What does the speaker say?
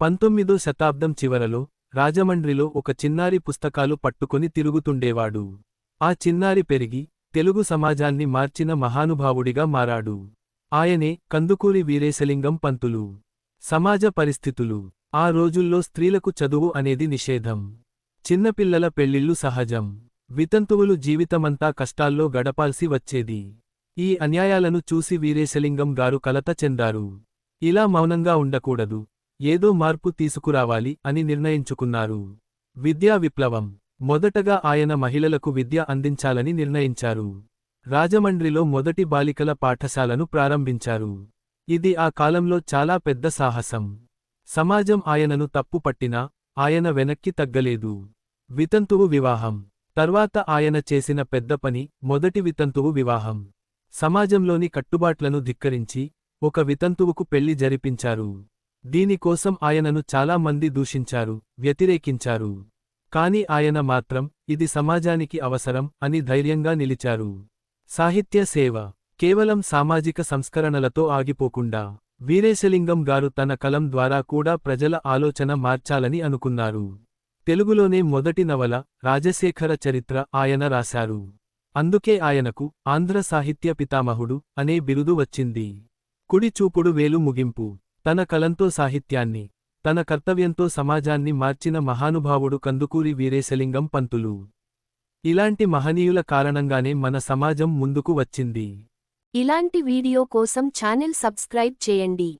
పంతొమ్మిదో శతాబ్దం చివరలో రాజమండ్రిలో ఒక చిన్నారి పుస్తకాలు పట్టుకుని తిరుగుతుండేవాడు. ఆ చిన్నారి పెరిగి తెలుగు సమాజాన్ని మార్చిన మహానుభావుడిగా మారాడు. ఆయనే కందుకూరి వీరేశలింగం పంతులు. సమాజ పరిస్థితులు. ఆ రోజుల్లో స్త్రీలకు చదువు అనేది నిషేధం. చిన్నపిల్లల పెళ్ళిళ్ళు సహజం. వితంతువులు జీవితమంతా కష్టాల్లో గడపాల్సి వచ్చేది. ఈ అన్యాయాలను చూసి వీరేశలింగం గారు కలత చెందారు. ఇలా మౌనంగా ఉండకూడదు. ఏదో మార్పు తీసుకురావాలి అని నిర్ణయించుకున్నారు. విద్యా విప్లవం. మొదటగా ఆయన మహిళలకు విద్య అందించాలని నిర్ణయించారు. రాజమండ్రిలో మొదటి బాలికల పాఠశాలను ప్రారంభించారు. ఇది ఆ కాలంలో చాలా పెద్ద సాహసం. సమాజం ఆయనను తప్పుపట్టినా ఆయన వెనక్కి తగ్గలేదు. వితంతువు వివాహం. తర్వాత ఆయన చేసిన పెద్ద పని మొదటి వితంతువు వివాహం. సమాజంలోని కట్టుబాట్లను ధిక్కరించి ఒక వితంతువుకు పెళ్ళి జరిపించారు. దీనికోసం ఆయనను చాలా మంది దూషించారు వ్యతిరేకించారు. కాని ఆయన మాత్రం ఇది సమాజానికి అవసరం అని ధైర్యంగా నిలిచారు. సాహిత్య సేవ కేవలం సామాజిక సంస్కరణలతో ఆగిపోకుండా వీరేశలింగం గారు తన కలం ద్వారా కూడా ప్రజల ఆలోచన మార్చాలని అనుకున్నారు. తెలుగులోనే మొదటి నవల రాజశేఖర చరిత్ర ఆయన రాశారు. అందుకే ఆయనకు ఆంధ్ర సాహిత్య పితామహుడు అనే బిరుదు వచ్చింది. కుడి చూపుడు వేలు ముగింపు. తన కలంతో సాహిత్యాన్ని తన కర్తవ్యంతో సమాజాన్ని మార్చిన మహానుభావుడు కందుకూరి వీరేశలింగం పంతులు. ఇలాంటి మహనీయుల కారణంగానే మన సమాజం ముందుకు వచ్చింది. ఇలాంటి వీడియో కోసం ఛానెల్ సబ్స్క్రైబ్ చేయండి.